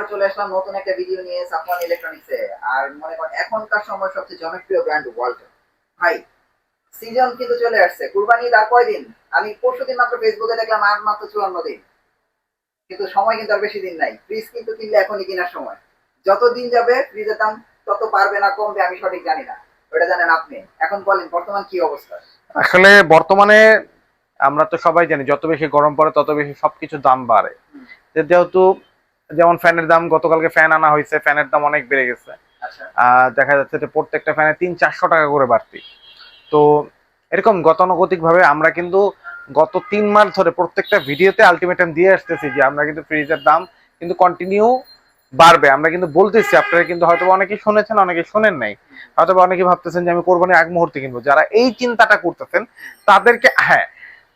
আবার চলে আসলাম নতুন একটা ভিডিও নিয়ে সাফওয়ান ইলেকট্রনিক্সে আর মনে করেন এখনকার সময় সবচেয়ে জনপ্রিয় ব্র্যান্ড ওয়ালটন ভাই সিজন কিন্তু চলে আসছে। কুরবানি আর কয়দিন? আমি পরশু দিন মাত্র ফেসবুকে দেখলাম আর মাত্র চুয়ান্ন দিন। কিন্তু সময় কিন্তু আর বেশি দিন নাই। ফ্রিজ কিন্তু কিনলে এখনই কেনার সময়। যত দিন যাবে ফ্রিজের দাম তত পারবে না কমবে আমি সঠিক জানি না। ওটা জানেন আপনি। এখন বলেন বর্তমান কি অবস্থা? আসলে বর্তমানে আমরা তো সবাই জানি যত বেশি গরম পড়ে তত বেশি সবকিছু দাম বাড়ে। যেহেতু যেমন ফ্যানের দাম গতকালকে ফ্যান আনা হয়েছে ফ্যানের দাম অনেক বেড়ে গেছে। আচ্ছা। আর দেখা যাচ্ছে যে প্রত্যেকটা ফ্যানে তিন চারশো টাকা করে বাড়তি। তো এরকম গতানুগতিক ভাবে আমরা কিন্তু গত তিন মাস ধরে প্রত্যেকটা ভিডিওতে আলটিমেটাম দিয়ে আসতেছি যে আমরা কিন্তু ফ্রিজের দাম কিন্তু কন্টিনিউ বাড়বে। আমরা কিন্তু বলতেছি আপনারা কিন্তু হয়তো অনেকে শুনেছেন অনেকে শোনেন নাই। হয়তো অনেকে ভাবতেছেন যে আমি কোরবানি এক মুহূর্তে কিনবো। যারা এই চিন্তাটা করতেছেন তাদেরকে হ্যাঁ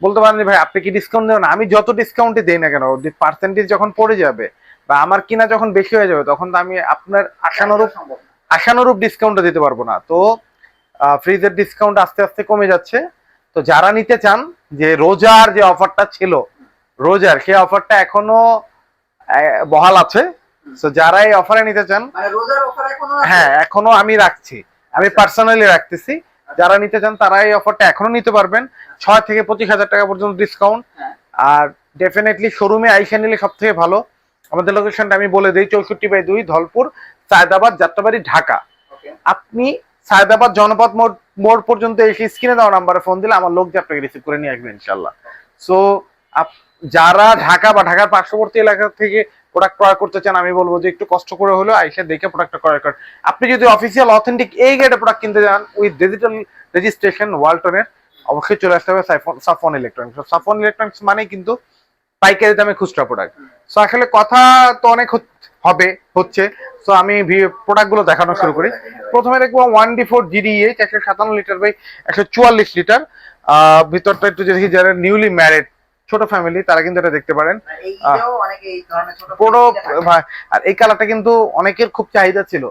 বলতে পারেন ভাই আপনি কি ডিসকাউন্ট দেবেন আমি যত ডিসকাউন্টই দেই না কেন পার্সেন্টেজ যখন পড়ে যাবে বা আমার কিনা যখন বেশি হয়ে যাবে তখন তো আমি আপনার আশানুরূপ। আশানুরূপ ডিসকাউন্টটা দিতে পারব না। তো ফ্রিজের ডিসকাউন্ট আস্তে আস্তে কমে যাচ্ছে। তো যারা নিতে চান যে রোজার যে অফারটা ছিল রোজার সেই অফারটা এখনও বহাল আছে। তো যারা এই অফারে নিতে চান মানে রোজার অফার হ্যাঁ এখনও আমি রাখছি। আমি পার্সোনালি রাখতেছি। যারা নিতে চান তারা এই অফারটা এখনও নিতে পারবেন। ছয় থেকে পঁচিশ হাজার টাকা পর্যন্ত ডিসকাউন্ট হ্যাঁ। আর ডেফিনেটলি শোরুমে আইসা নিলে সব থেকে ভালো। আমাদের লোকেশনটা আমি বলে দিই চৌষট্টি বাই দুই ধলপুর সায়দাবাদ যাত্রাবাড়ি ঢাকা। আপনি সায়দাবাদ জনপদ মোড় মোড় পর্যন্ত এসে স্ক্রিনে দেওয়া নাম্বারে ফোন দিলে আমার লোক যে আপনাকে রিসিভ করে নিয়ে আসবে ইনশাল্লাহ সো যারা ঢাকা বা ঢাকার পার্শ্ববর্তী এলাকা থেকে প্রোডাক্ট ক্রয় করতে চান আমি বলব যে একটু কষ্ট করে হলেও আইসে দেখে প্রোডাক্টটা ক্রয় করেন। আপনি যদি অফিসিয়াল অথেন্টিক এই গেটে প্রোডাক্ট কিনতে চান উইথ ডিজিটাল রেজিস্ট্রেশন ওয়ালটনের অবশ্যই চলে আসতে হবে সাফন ইলেকট্রনিক্স সাফন ইলেকট্রনিক্স মানে কিন্তু পাইকারি দামে খুচরা প্রোডাক্ট সো আসলে কথা তো অনেক হবে হচ্ছে। সো আমি প্রোডাক্টগুলো দেখানো শুরু করি। প্রথমে দেখব ওয়ান ডি ফোর জিডিএইচ একশো সাতান্ন লিটার বাই একশো চুয়াল্লিশ লিটার ভিতরটা একটু দেখি যারা নিউলি ম্যারিড ছোট ফ্যামিলি তারা কিন্তু এটা দেখতে পারেন। মানে পুরো আর এই কালারটা কিন্তু অনেকের খুব চাহিদা ছিল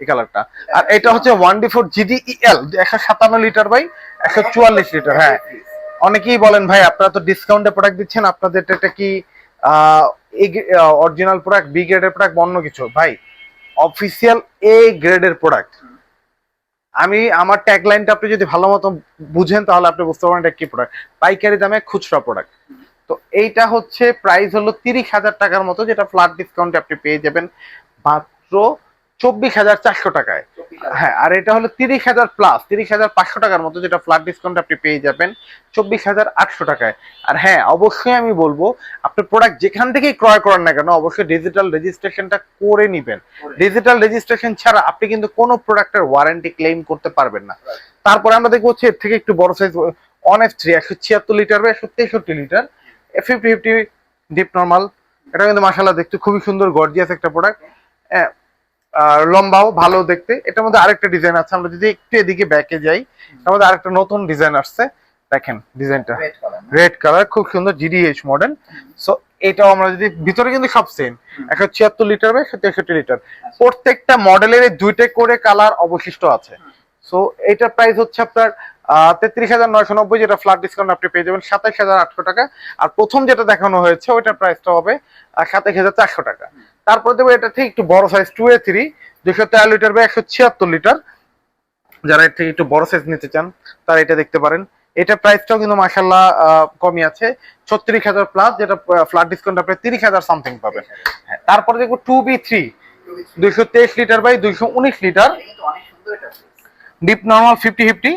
এই কালারটা আর এটা হচ্ছে ওয়ান ডি ফোর জিডিইএল একশো সাতান্ন লিটার বাই একশো চুয়াল্লিশ লিটার হ্যাঁ। অনেকেই বলেন ভাই আপনারা তো ডিসকাউন্টে প্রোডাক্ট দিচ্ছেন আপনাদের এটা কি অরিজিনাল প্রোডাক্ট বি গ্রেডের প্রোডাক্ট অন্য কিছু। ভাই অফিসিয়াল এ গ্রেডের প্রোডাক্ট আমি, আমার ট্যাগ লাইনটা আপনি যদি ভালো মতো বুঝেন, তাহলে আপনি বুঝতে পারেন এটা কি প্রোডাক্ট পাইকারি দামে খুচরা প্রোডাক্ট তো এইটা হচ্ছে প্রাইস হলো তিরিশ হাজার টাকার মতো, যেটা ফ্ল্যাট ডিসকাউন্টে আপনি পেয়ে যাবেন। মাত্র চব্বিশ হাজার চারশো টাকায়। হ্যাঁ আর এটা হলো তিরিশ হাজার প্লাস তিরিশ হাজার পাঁচশো টাকার মতো যেটা ফ্ল্যাট ডিসকাউন্ট আপনি পেয়ে যাবেন চব্বিশ হাজার আটশো টাকায়। আর হ্যাঁ অবশ্যই আমি বলব আপনি প্রোডাক্ট যেখান থেকেই ক্রয় করেন না কেন, অবশ্যই ডিজিটাল রেজিস্ট্রেশনটা করে নিবেন। ডিজিটাল রেজিস্ট্রেশন ছাড়া আপনি কিন্তু কোনো প্রোডাক্টের ওয়ারেন্টি ক্লেম করতে পারবেন না। তারপরে আমরা দেখব হচ্ছে এর থেকে একটু বড় সাইজ অন এফ থ্রি একশো ছিয়াত্তর লিটার বা একশো তেষট্টি litre fifty fifty deep normal এটা কিন্তু মাসাল্লাহ দেখতে খুবই সুন্দর গর্জিয়াস একটা প্রোডাক্ট লম্বাও ভালো দেখতে। এটার মধ্যে আরেকটা ডিজাইন আছে আমরা যদি একটু এদিকে ব্যাকে যাই এটার মধ্যে আরেকটা নতুন ডিজাইন আসছে। দেখেন ডিজাইনটা? রেড কালার খুব সুন্দর জিডিএইচ মডেল সো এটাও আমরা যদি ভিতরে কিন্তু সব সেম একশো ছিয়াত্তর লিটার বা একশো তেষট্টি লিটার প্রত্যেকটা মডেলের দুইটা করে কালার অবশিষ্ট আছে। সো এটার প্রাইস হচ্ছে আপনার তেত্রিশ হাজার নয়শো নব্বই যেটা ফ্ল্যাট ডিসকাউন্ট আপনি পেয়ে যাবেন সাতাইশ হাজার আটশো টাকা। আর প্রথম যেটা দেখানো হয়েছে ওইটার প্রাইসটা হবে সাতাইশ হাজার চারশো টাকা। তারপর দেবো এটা থেকে একটু বড় সাইজ টু এ থ্রি দুশো তেরো লিটার বা একশো ছিয়াত্তর লিটার যারা এর থেকে একটু বড় সাইজ নিতে চান, তারা এটা দেখতে পারেন। এটা প্রাইসটাও কিন্তু মাসাল্লাহ কমই আছে। ছত্রিশ হাজার প্লাস যেটা ফ্ল্যাট ডিসকাউন্ট আপনি তিরিশ হাজার সামথিং পাবেন। হ্যাঁ তারপরে দেখব টু বি থ্রি দুইশো তেইশ লিটার বাই দুইশো উনিশ litre. Deep normal fifty fifty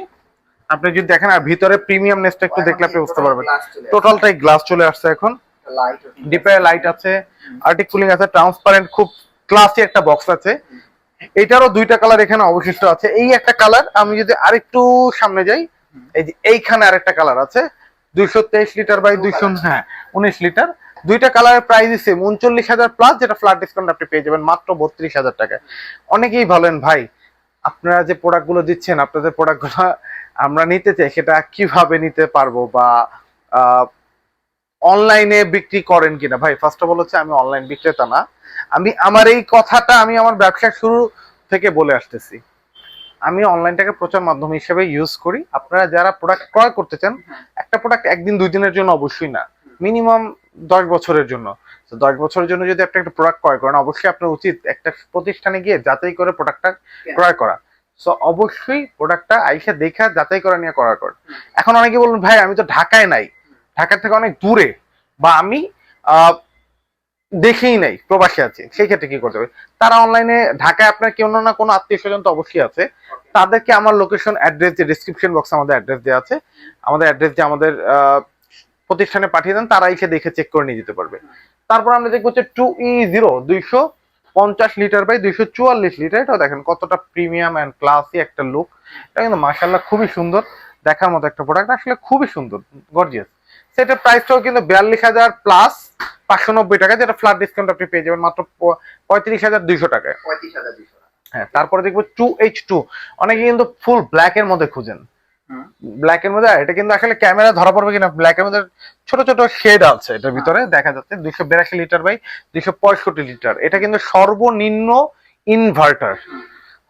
আপনি যদি দেখেন, আর ভিতরে প্রিমিয়াম নেসটা একটু দেখলে আপনি বুঝতে পারবেন। টোটালটাই গ্লাস চলে আসছে এখন। ডিপে লাইট আছে আর্টিক কুলিং আছে ট্রান্সপারেন্ট খুব ক্লাসি একটা বক্স আছে। এটারও দুইটা কালার এখানে অবশিষ্ট আছে। এই একটা কালার আমি যদি আরেকটু সামনে যাই এই যে এইখানে আরেকটা কালার আছে দুইশো তেইশ লিটার বাই দুইশো হ্যাঁ উনিশ লিটার দুইটা কালারের প্রাইস সেম উনচল্লিশ হাজার প্লাস যেটা ফ্ল্যাট ডিসকাউন্ট আপনি পেয়ে যাবেন মাত্র বত্রিশ হাজার টাকায় অনেকেই বলেন ভাই আপনারা যে প্রোডাক্টগুলো দিচ্ছেন আপনাদের প্রোডাক্টগুলো আমরা নিতে চাই সেটা কীভাবে নিতে পারব? বা অনলাইনে বিক্রি করেন কিনা? ভাই ফার্স্ট অফ অল হচ্ছে আমি অনলাইন বিক্রেতা না। আমি আমার এই কথাটা আমি আমার ব্যবসা শুরু থেকে বলে আসতেছি। আমি অনলাইনটাকে প্রচার মাধ্যম হিসেবে ইউজ করি। আপনারা যারা প্রোডাক্ট ক্রয় করতে চান একটা প্রোডাক্ট একদিন দুই দিনের জন্য অবশ্যই না। মিনিমাম দশ বছরের জন্য। তো দশ বছরের জন্য যদি আপনি একটা প্রোডাক্ট ক্রয় করেন অবশ্যই আপনার উচিত একটা প্রতিষ্ঠানে গিয়ে যাচাই করে প্রোডাক্টটা ক্রয় করা। সো অবশ্যই প্রোডাক্টটা আইসা দেখা যাচাই করা নিয়ে করার হুম। এখন অনেকে বলুন ভাই আমি তো ঢাকায় নাই। ঢাকা থেকে অনেক দূরে বা আমি দেখেই নাই, প্রবাসী আছে, সেই ক্ষেত্রে কি করতে হবে? তারা অনলাইনে ঢাকায় আপনার কেউ না কোনো আত্মীয় স্বজন তো অবশ্যই আছে। তাদেরকে আমার লোকেশন অ্যাড্রেস যে ডিসক্রিপশন বক্সে আমাদের অ্যাড্রেস দেওয়া আছে। আমাদের অ্যাড্রেস যে আমাদের প্রতিষ্ঠানে পাঠিয়ে দেন, তারা এসে দেখে চেক করে নিয়ে যেতে পারবে। তারপর আমরা দেখব হচ্ছে টু ই জিরো দুইশো পঞ্চাশ লিটার বাই দুইশো চুয়াল্লিশ লিটার এটা দেখেন কতটা প্রিমিয়াম অ্যান্ড ক্লাসি একটা লুক এটা কিন্তু মাসাল্লাহ খুবই সুন্দর, দেখার মতো একটা প্রোডাক্ট আসলে খুবই সুন্দর গর্জিয়াস সেটার প্রাইসটাও কিন্তু বিয়াল্লিশ হাজার প্লাস পাঁচশো নব্বই টাকা যেটা ফ্ল্যাট ডিসকাউন্ট আপনি পেয়ে যাবেন মাত্র পঁয়ত্রিশ হাজার দুইশো টাকায় হ্যাঁ তারপরে দেখব টু এইচ টু অনেকে কিন্তু ফুল ব্ল্যাক এর মধ্যে খুঁজেন। ব্ল্যাক এর মধ্যে এটা কিন্তু আসলে ক্যামেরা ধরা পড়বে কিনা ব্ল্যাক এর মধ্যে ছোট ছোট শেড আছে এটার ভিতরে দেখা যাচ্ছে দুইশো বিরাশি লিটার বাই দুইশো পঁয়ষট্টি লিটার। এটা কিন্তু সর্বনিম্ন ইনভার্টার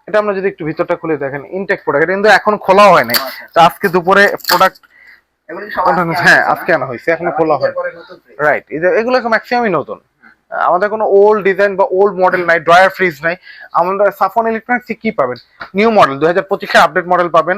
এটা আমরা যদি একটু ভিতরটা খুলে দেখেন ইনটেক প্রোডাক্ট এটা কিন্তু এখন খোলাও হয় নাই। আচ্ছা। তো আজকে দুপুরে প্রোডাক্ট এগুলি সব ওঠানো- আজকে হ্যাঁ? আজকে আনা হয়েছে, এখনও খোলা fridge। রাইট এগুলো ম্যাক্সিমামই নতুন। আমাদের কোনো ওল্ড ডিজাইন বা ওল্ড মডেল নাই ড্রয়ার ফ্রিজ নাই। আমাদের সাফন ইলেকট্রনিক্স কি পাবেন? নিউ মডেল দুই হাজার পঁচিশে আপডেট মডেল পাবেন।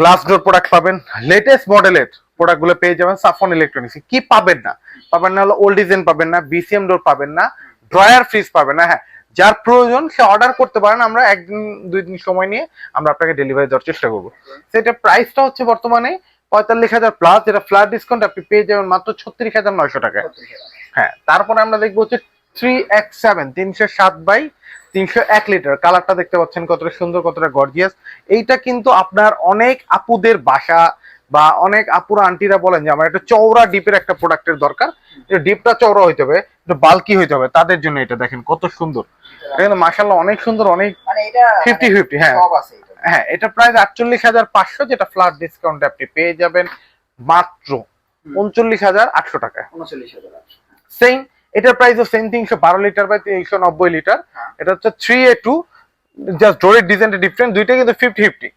গ্লাস ডোর প্রোডাক্ট পাবেন। লেটেস্ট মডেলের প্রোডাক্টগুলো পেয়ে যাবেন সাফন ইলেকট্রনিক্স কি পাবেন না? পাবেন না হলো ওল্ড ডিজাইন পাবেন না বিসিএম ডোর পাবেন না ড্রয়ার ফ্রিজ পাবেন না হ্যাঁ। যার প্রয়োজন সে অর্ডার করতে পারেন। আমরা একদিন দুই দিন সময় নিয়ে আমরা আপনাকে ডেলিভারি দেওয়ার চেষ্টা করব। সেটা প্রাইসটা হচ্ছে বর্তমানে পঁয়তাল্লিশ হাজার প্লাস যেটা ফ্ল্যাট ডিসকাউন্ট আপনি পেয়ে যাবেন মাত্র ছত্রিশ হাজার নয়শো টাকায়। হ্যাঁ তারপরে আমরা দেখব হচ্ছে থ্রি এক্স সেভেন তিনশো সাত বাই তিনশো এক লিটার। কালারটা দেখতে পাচ্ছেন কতটা সুন্দর কতটা গর্জিয়াস এইটা কিন্তু আপনার অনেক আপুদের বাসা বা অনেক আপুরা আন্টিরা বলেন যে আমার একটা চওড়া ডিপের একটা প্রোডাক্টের দরকার। ডিপটা চওড়া হইতে হবে একটু বাল্কি হইতে হবে। তাদের জন্য এটা দেখেন কত সুন্দর। মাসাল্লাহ অনেক সুন্দর অনেক মানে ফিফটি ফিফটি হ্যাঁ। হ্যাঁ এটা প্রাইস আটচল্লিশ হাজার পাঁচশো যেটা ফ্ল্যাট ডিসকাউন্টে আপনি পেয়ে যাবেন মাত্র উনচল্লিশ হাজার আটশো টাকা উনচল্লিশ হাজার। সেম এটার প্রাইসও সেম তিনশো বারো লিটার বাই তিনশো নব্বই লিটার হ্যাঁ। এটা হচ্ছে থ্রি এ টু জাস্ট ডোরের ডিজাইনটা ডিফারেন্ট দুইটা কিন্তু ফিফটি ফিফটি.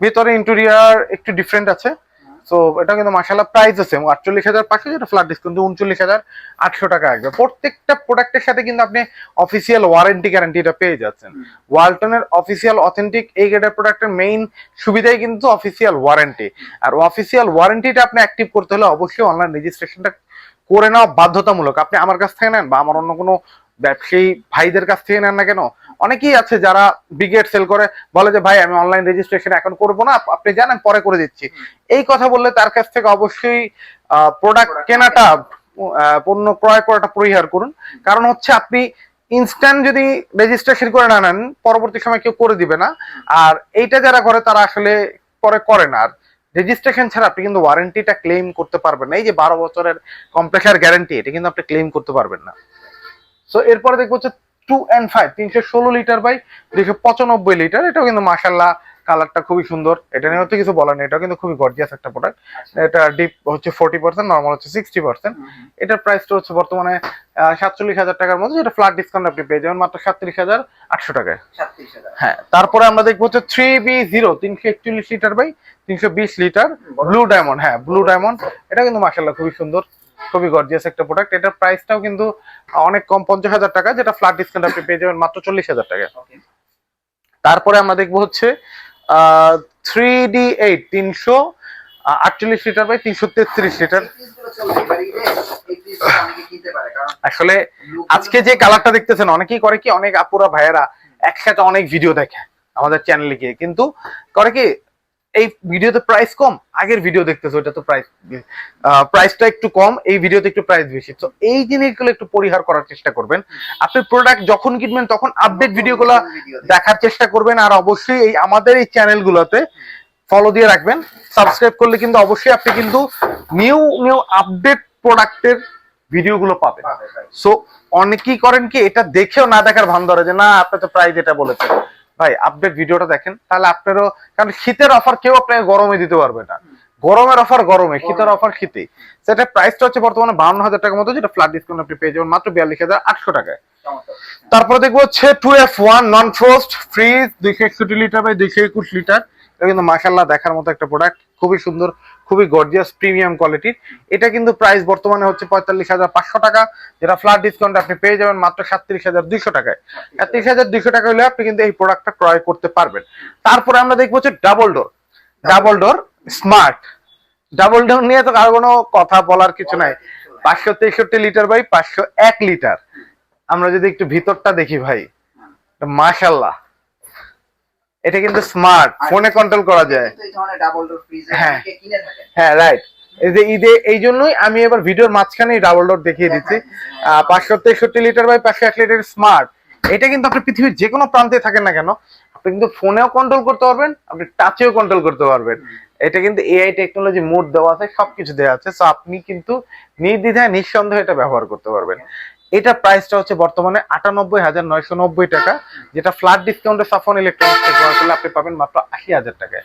ভিতরে ইন্টেরিয়ার একটু ডিফারেন্ট আছে সো এটা কিন্তু মাসাল্লাহ প্রাইস আছে আটচল্লিশ হাজার পাঁচশো যেটা ফ্ল্যাট ডিসকাউন্ট উনচল্লিশ হাজার আটশো টাকা আসবে প্রত্যেকটা প্রোডাক্টের সাথে কিন্তু আপনি অফিসিয়াল ওয়ারেন্টি গ্যারান্টিটা পেয়ে যাচ্ছেন। ওয়ালটনের অফিসিয়াল অথেন্টিক এই গ্রেডের প্রোডাক্টের মেইন সুবিধাই কিন্তু অফিসিয়াল ওয়ারেন্টি আর অফিসিয়াল ওয়ারেন্টিটা আপনি অ্যাক্টিভ করতে হলে অবশ্যই অনলাইন রেজিস্ট্রেশনটা করে নেওয়া বাধ্যতামূলক। আপনি আমার কাছ থেকে নেন বা আমার অন্য কোনো ব্যবসায়ী ভাইদের কাছ থেকে নেন না কেন? অনেকেই আছে যারা বিগেট সেল করে, বলে যে, ভাই, আমি অনলাইন রেজিস্ট্রেশন এখন করব না, আপনি জানেন পরে করে দিচ্ছি। এই কথা বললে তার কাছ থেকে অবশ্যই প্রোডাক্ট কেনাটা পণ্য ক্রয় করাটা পরিহার করুন। কারণ হচ্ছে আপনি ইনস্ট্যান্ট যদি রেজিস্ট্রেশন করে না নেন, পরবর্তী সময় কেউ করে দিবে না। আর এইটা যারা করে, তারা আসলে পরে করে না। আর রেজিস্ট্রেশন ছাড়া আপনি কিন্তু ওয়ারেন্টিটা ক্লেম করতে পারবেন না। এই যে, বারো বছরের কম্প্রেসার গ্যারান্টি এটা কিন্তু আপনি ক্লেম করতে পারবেন না। সো এরপরে দেখব হচ্ছে টু অ্যান্ড ফাইভ তিনশো ষোলো লিটার বাই দুইশো পঁচানব্বই লিটার এটাও কিন্তু মাসাল্লাহ কালারটা খুবই সুন্দর। এটা নিয়ে হচ্ছে কিছু বলার নেই এটা কিন্তু খুবই গর্জিয়াস একটা প্রোডাক্ট এটা ডিপ হচ্ছে ফোর্টি পার্সেন্ট নর্মাল হচ্ছে সিক্সটি পার্সেন্ট। এটার প্রাইসটা হচ্ছে বর্তমানে সাতচল্লিশ হাজার টাকার মধ্যে যেটা ফ্ল্যাট ডিসকাউন্ট আপনি পেয়ে যাবেন মাত্র সাতত্রিশ হাজার আটশো টাকায়। হ্যাঁ তারপরে আমরা দেখব হচ্ছে থ্রি বি জিরো তিনশো একচল্লিশ লিটার বাই তিনশো বিশ লিটার ব্লু ডায়মন্ড হ্যাঁ ব্লু ডায়মন্ড এটা কিন্তু মাসাল্লাহ খুবই সুন্দর। খুবই গর্জিয়াস একটা প্রোডাক্ট এটার প্রাইসটাও কিন্তু অনেক কম পঞ্চাশ হাজার টাকা যেটা ফ্ল্যাট ডিসকাউন্ট আপনি পেয়ে যাবেন মাত্র চল্লিশ হাজার টাকা। তারপরে আমরা দেখব হচ্ছে থ্রি ডি এইট তিনশো আটচল্লিশ লিটার বাই তিনশো তেত্রিশ লিটার আসলে আজকে যে কালারটা দেখতেছেন অনেকেই করে কি অনেক আপুরা ভাইয়েরা একসাথে অনেক ভিডিও দেখে আমাদের চ্যানেলে গিয়ে। কিন্তু করে কি এই ভিডিওতে প্রাইস কম আগের ভিডিও দেখতেছে ওটা তো প্রাইস প্রাইসটা একটু কম এই ভিডিওতে একটু প্রাইস বেশি। তো এই জিনিসগুলো একটু পরিহার করার চেষ্টা করবেন। আপনি প্রোডাক্ট যখন কিনবেন তখন আপডেট ভিডিওগুলো দেখার চেষ্টা করবেন আর অবশ্যই এই আমাদের এই চ্যানেলগুলোতে ফলো দিয়ে রাখবেন। সাবস্ক্রাইব করলে কিন্তু অবশ্যই আপনি কিন্তু নিউ নিউ আপডেট প্রোডাক্টের ভিডিওগুলো পাবেন. সো অনেকেই করেন কি এটা দেখেও না দেখার ভান ধরে যে না আপনি তো প্রাইস এটা বলেছেন। ভাই আপডেট ভিডিওটা দেখেন তাহলে আপনারও কারণ শীতের অফার কেউ আপনাকে গরমে দিতে পারবে না। গরমের অফার গরমে শীতের অফার শীতে সেটা প্রাইসটা হচ্ছে বর্তমানে বাউন্ন হাজার টাকার মতো যেটা ফ্ল্যাট ডিসকাউন্ট আপনি পেয়ে যাবেন মাত্র বিয়াল্লিশ হাজার আটশো টাকায়। তারপর দেখব হচ্ছে two F one non frost fridge দুইশো একষট্টি লিটার বাই দুইশো একুশ লিটার এটা কিন্তু মাসাল্লাহ দেখার মতো একটা প্রোডাক্ট খুবই সুন্দর। খুবই গর্জিয়াস প্রিমিয়াম কোয়ালিটির এটা কিন্তু প্রাইস বর্তমানে হচ্ছে পঁয়তাল্লিশ হাজার পাঁচশো টাকা। যেটা ফ্ল্যাট ডিসকাউন্ট আপনি পেয়ে যাবেন মাত্র সাতত্রিশ হাজার দুইশো টাকায়। সাতত্রিশ হাজার দুইশো টাকা হলে আপনি কিন্তু এই প্রোডাক্টটা ক্রয় করতে পারবেন। তারপরে আমরা দেখব হচ্ছে double door double door smart double door নিয়ে তো কারও কোনো কথা বলার কিছু নাই। পাঁচশো তেষট্টি লিটার বাই পাঁচশো এক লিটার আমরা যদি একটু ভিতরটা দেখি ভাই। মাশাল্লাহ এটা কিন্তু স্মার্ট ফোনে কন্ট্রোল করা যায়। এই ধরনের ডাবল ডোর ফ্রিজ হ্যাঁ। হ্যাঁ রাইট এই যে ঈদে এই জন্যই আমি এবার ভিডিওর মাঝখানে ডাবল ডোর দেখিয়ে দিচ্ছি। পাঁচশো তেষট্টি লিটার বাই পাঁচশো এক লিটার স্মার্ট এটা কিন্তু আপনি পৃথিবীর যে কোনো প্রান্তে থাকেন না কেন আপনি কিন্তু ফোনেও কন্ট্রোল করতে পারবেন আপনি টাচেও কন্ট্রোল করতে পারবেন। এটা কিন্তু এআই টেকনোলজি মোড দেওয়া আছে সবকিছু দেওয়া আছে। সো আপনি কিন্তু নির্দ্বিধায় নিঃসন্দেহে এটা ব্যবহার করতে পারবেন। এটা প্রাইসটা হচ্ছে বর্তমানে আটানব্বই হাজার নয়শো নব্বই টাকা যেটা ফ্ল্যাট ডিসকাউন্টে সাফন ইলেকট্রনিক্স থেকে করলে আপনি পাবেন মাত্র আশি হাজার টাকায়।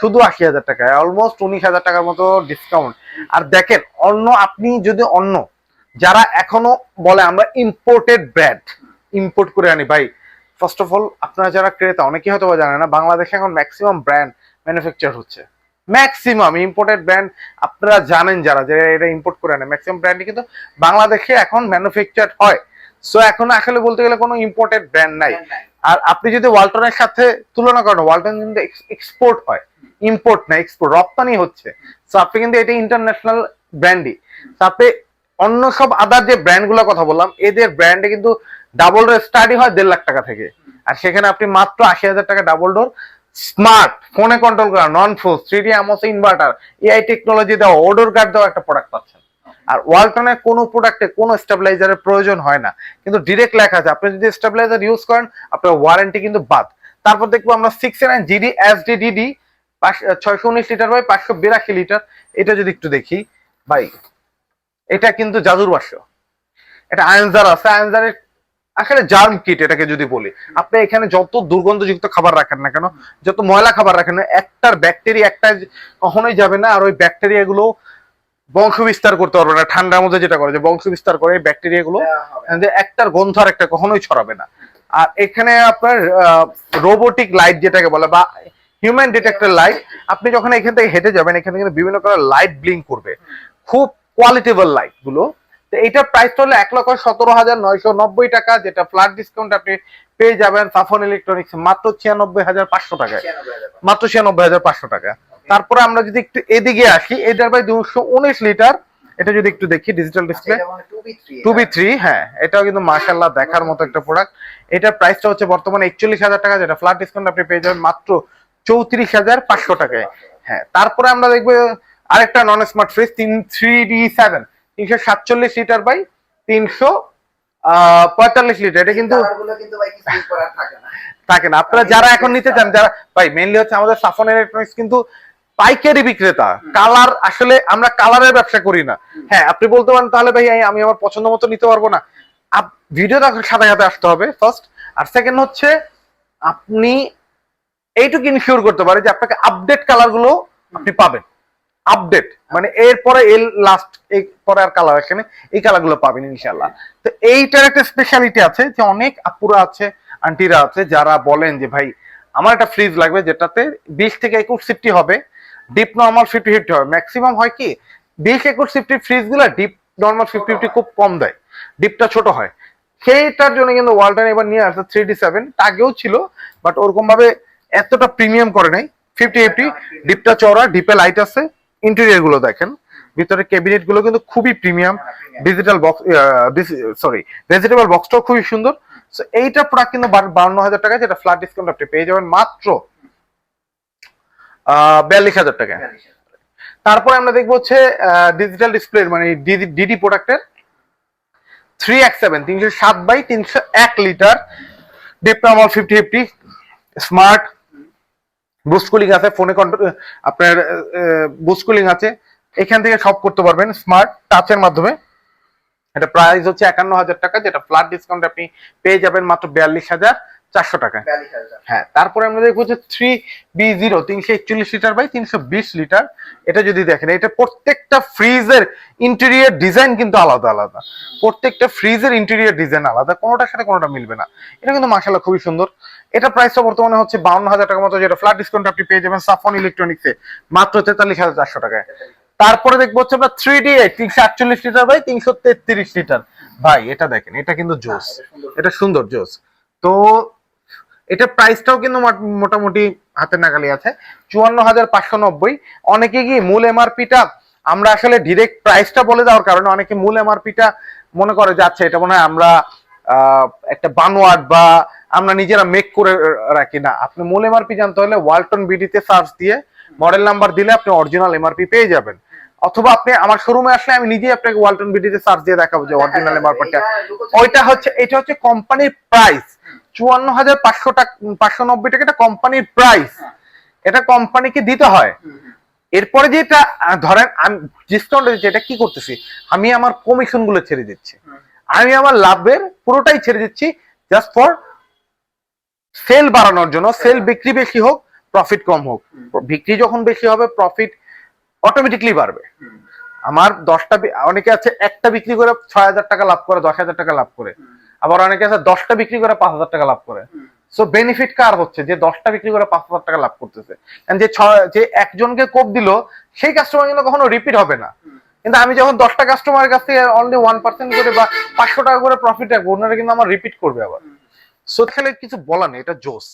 শুধু আশি হাজার। টাকায় অলমোস্ট উনিশ হাজার টাকার মতো ডিসকাউন্ট আর দেখেন অন্য আপনি যদি অন্য যারা এখনও বলে আমরা ইম্পোর্টেড ব্র্যান্ড ইম্পোর্ট করে আনি ভাই ফার্স্ট অফ অল আপনারা যারা ক্রেতা অনেকেই হয়তো বা জানেন না বাংলাদেশে এখন ম্যাক্সিমাম ব্র্যান্ড ম্যানুফ্যাকচার হচ্ছে। ম্যাক্সিমাম ইম্পোর্টেড ব্র্যান্ড আপনারা জানেন যারা যে এটা ইম্পোর্ট করে আনে ম্যাক্সিমাম ব্র্যান্ডই কিন্তু বাংলাদেশে এখন ম্যানুফ্যাকচার হয়। সো এখন আসলে বলতে গেলে কোনো ইম্পোর্টেড ব্র্যান্ড নাই। আর আপনি যদি ওয়ালটনের সাথে তুলনা করেন ওয়ালটন কিন্তু এক্সপোর্ট হয়। ইম্পোর্ট না এক্সপোর্ট রপ্তানি হচ্ছে। তো আপনি কিন্তু এটা ইন্টারন্যাশনাল ব্র্যান্ডই তাতে অন্য সব আদার যে ব্র্যান্ডগুলোর কথা বললাম এদের ব্র্যান্ডে কিন্তু ডাবল ডোর স্টাডি হয় দেড় লাখ টাকা থেকে। আর সেখানে আপনি মাত্র আশি হাজার টাকা ডাবল ডোর স্মার্ট, ফোনে কন্ট্রোল করা নন ফোর্স থ্রি ডি আমস ইনভার্টার এআই টেকনোলজি দেওয়া ওডোর গার্ড দেওয়া একটা প্রোডাক্ট পাচ্ছেন। আর ওয়ালটনের কোনো প্রোডাক্টে কোনো স্টেবিলাইজারের প্রয়োজন হয় না। কিন্তু ডিরেক্ট লেখা আছে। আপনি যদি স্টেবিলাইজার ইউজ করেন, আপনার ওয়ারেন্টি কিন্তু বাদ। তারপর দেখব আমরা six nine GD S D DD ছয়শো উনিশ লিটার বাই পাঁচশো বিরাশি লিটার এটা যদি একটু দেখি, ভাই, এটা কিন্তু জাদুর বাক্স। এটা আয়নজার আছে আয়নজারের আসলে জার্ম কিট এটাকে যদি বলি আপনি এখানে যত দুর্গন্ধযুক্ত খাবার রাখেন না কেন যত ময়লা খাবার রাখেন না একটার ব্যাকটেরিয়া একটা কখনোই যাবে না আর ওই ব্যাকটেরিয়া গুলো বংশ বিস্তার করতে পারবে না ঠান্ডার মধ্যে যেটা করে যে বংশ বিস্তার করে এই ব্যাকটেরিয়া গুলো একটার গন্ধ আর একটা কখনোই ছড়াবে না। আর এখানে আপনার রোবোটিক লাইট যেটাকে বলে বা হিউম্যান ডিটেক্টর লাইট আপনি যখন এখান থেকে হেঁটে যাবেন এখানে কিন্তু বিভিন্ন কালার লাইট ব্লিঙ্ক করবে। খুব কোয়ালিটেবল লাইটগুলো তো এইটার প্রাইস হলো এক লক্ষ সতেরো হাজার নয়শো নব্বই টাকা যেটা ফ্ল্যাট ডিসকাউন্ট আপনি পেয়ে যাবেন সাফন ইলেকট্রনিক্স মাত্র ছিয়ানব্বই হাজার পাঁচশো টাকায়। মাত্র ছিয়ানব্বই হাজার পাঁচশো টাকা। তারপরে আমরা যদি একটু এদিকে আসি এটার ভাই দুশো উনিশ লিটার। এটা যদি একটু দেখি digital display two B three হ্যাঁ। এটাও কিন্তু মার্শাল্লাহ দেখার মতো একটা প্রোডাক্ট এটার প্রাইসটা হচ্ছে বর্তমানে একচল্লিশ হাজার টাকা যেটা ফ্ল্যাট ডিসকাউন্ট আপনি পেয়ে যাবেন মাত্র চৌত্রিশ হাজার পাঁচশো টাকায়। হ্যাঁ তারপরে আমরা দেখব আরেকটা নন স্মার্ট ফ্রিজ তিন থ্রি ডি সেভেন তিনশো সাতচল্লিশ লিটার বাই তিনশো পঁয়তাল্লিশ লিটার এটা কিন্তু থাকে না। আপনারা যারা এখন নিতে চান যারা ভাই মেনলি হচ্ছে আমাদের সাফন ইলেকট্রনিক্স কিন্তু পাইকারি বিক্রেতা। কালার আসলে আমরা কালারের ব্যবসা করি না। হ্যাঁ আপনি বলতে পারেন তাহলে ভাই আমি আমার পছন্দ মতো নিতে পারব না। ভিডিও দেখার সাথে সাথে আসতে হবে ফার্স্ট আর সেকেন্ড হচ্ছে আপনি এইটুকু ইনশিওর করতে পারে যে আপনাকে আপডেট কালারগুলো আপনি পাবেন। আপডেট মানে এরপরে এর লাস্ট এই পরে আর কালার এখানে এই কালারগুলো পাবেন ইনশাল্লাহ তো এইটার একটা স্পেশালিটি আছে যে অনেক আপুরা আছে আন্টিরা আছে, যারা বলেন যে, ভাই, আমার একটা ফ্রিজ লাগবে যেটাতে বিশ থেকে একুশ সিফটি হবে ডিপ নর্মাল ফিফটি ফিফটি হবে। ম্যাক্সিমাম হয় কি, বিশ একুশ ফ্রিজগুলো ডিপ নর্মাল ফিফটি ফিফটি খুব কম দেয় ডিপটা ছোট হয়। সেইটার জন্য কিন্তু ওয়ালটন এবার নিয়ে আসছে থ্রি ডি সেভেন আগেও ছিল বাট ওরকম ভাবে এতটা প্রিমিয়াম করে নাই ফিফটি ফিফটি ডিপটা চওড়া ডিপে লাইট আছে ইন্টেরিয়রগুলো দেখেন। ভিতরে ক্যাবিনেটগুলো কিন্তু খুবই premium digital box sorry vegetable বক্সটাও খুবই সুন্দর। সো এইটা প্রোডাক্ট কিন্তু বাউন্ন হাজার টাকা যেটা ফ্ল্যাট ডিসকাউন্ট আপনি পেয়ে যাবেন মাত্র বিয়াল্লিশ হাজার টাকা তারপরে আমরা দেখব হচ্ছে ডিজিটাল ডিসপ্লে মানে ডিডি প্রোডাক্টের থ্রি এক সেভেন তিনশো সাত বাই তিনশো এক litre deep normal fifty fifty smart boost cooling আছে ফোনে কন্ট্রোল আপনার বুস্ট কুলিং আছে। এখান থেকে সব করতে পারবেন স্মার্ট টাচের মাধ্যমে। এটা প্রাইস হচ্ছে একান্ন হাজার টাকা যেটা ফ্ল্যাট ডিসকাউন্ট আপনি পেয়ে যাবেন মাত্র বিয়াল্লিশ হাজার চারশো টাকা। হ্যাঁ তারপরে আমরা দেখব যে থ্রি বি জিরো তিনশো একচল্লিশ লিটার বাই তিনশো বিশ লিটার এটা যদি দেখেন এটা প্রত্যেকটা ফ্রিজের ইন্টেরিয়ার ডিজাইন কিন্তু আলাদা আলাদা। প্রত্যেকটা ফ্রিজের ইন্টেরিয়ার ডিজাইন আলাদা কোনোটার সাথে কোনোটা মিলবে না। এটা কিন্তু মাসাল্লাহ খুবই সুন্দর। এটা প্রাইসটা বর্তমানে হচ্ছে বাউন্ন হাজার টাকার মতো, যেটা ফ্ল্যাট ডিসকাউন্ট আপনি পেয়ে যাবেন সাফন ইলেকট্রনিক্সে মাত্র তেতাল্লিশ হাজার চারশো টাকায়। তারপরে দেখব হচ্ছে আপনার থ্রি ডি তিনশো আটচল্লিশ লিটার ভাই, তিনশো তেত্রিশ লিটার ভাই, এটা দেখেন, এটা কিন্তু জোস এটা সুন্দর। জোস তো এটা প্রাইসটাও কিন্তু মোট- মোটামুটি হাতে নাগালি আছে চুয়ান্ন হাজার পাঁচশো নব্বই। অনেকে কি মূল এমআরপিটা আমরা আসলে ডিরেক্ট প্রাইসটা বলে দেওয়ার কারণে অনেকে মূল এমআরপিটা মনে করে যাচ্ছে এটা মনে হয় আমরা একটা বানোয়াট বা আমরা নিজেরা মেক করে রাখি। না আপনি মূল এমআরপি জানতে হলে ওয়ালটন বিডিতে সার্চ দিয়ে মডেল নাম্বার দিলে আপনি অরিজিনাল এমআরপি পেয়ে যাবেন। অথবা আপনি আমার শোরুমে আসলে আমি নিজেই আপনাকে ওয়ালটন বিডিতে সার্চ দিয়ে দেখাবো যে অরিজিনাল এমআরপিটা এটা ওইটা হচ্ছে এটা হচ্ছে কোম্পানির প্রাইস চুয়ান্ন হাজার পাঁচশো টাকা পাঁচশো নব্বই টাকা এটা কোম্পানির প্রাইস হ্যাঁ। এটা কোম্পানিকে দিতে হয়। এরপরে যেটা ধরেন আমি ডিসকাউন্ট দিচ্ছি এটা কি করতেছি? আমি আমার কমিশনগুলো ছেড়ে দিচ্ছি। আমি আমার লাভের পুরোটাই ছেড়ে দিচ্ছি জাস্ট ফর সেল বাড়ানোর জন্য সেল বিক্রি বেশি হোক প্রফিট কম হোক। বিক্রি যখন বেশি হবে প্রফিট অটোমেটিকলি বাড়বে। আমার দশটা অনেকে আছে একটা বিক্রি করে ছয় হাজার টাকা লাভ করে দশ হাজার টাকা লাভ করে। আবার অনেকে আছে দশটা বিক্রি করে পাঁচ হাজার টাকা লাভ করে। সো বেনিফিট কার হচ্ছে? যে দশটা বিক্রি করে পাঁচ হাজার টাকা লাভ করতেছে। যে ছয় যে একজনকে কোপ দিল সেই কাস্টমার কিন্তু কখনো রিপিট হবে না। কিন্তু আমি যখন দশটা কাস্টমারের কাছ থেকে অনলি ওয়ান পার্সেন্ট করে বা পাঁচশো টাকা করে প্রফিট রাখব ওনারা কিন্তু আমার রিপিট করবে আবার। সো এখানে কিছু বলার নেই এটা জোস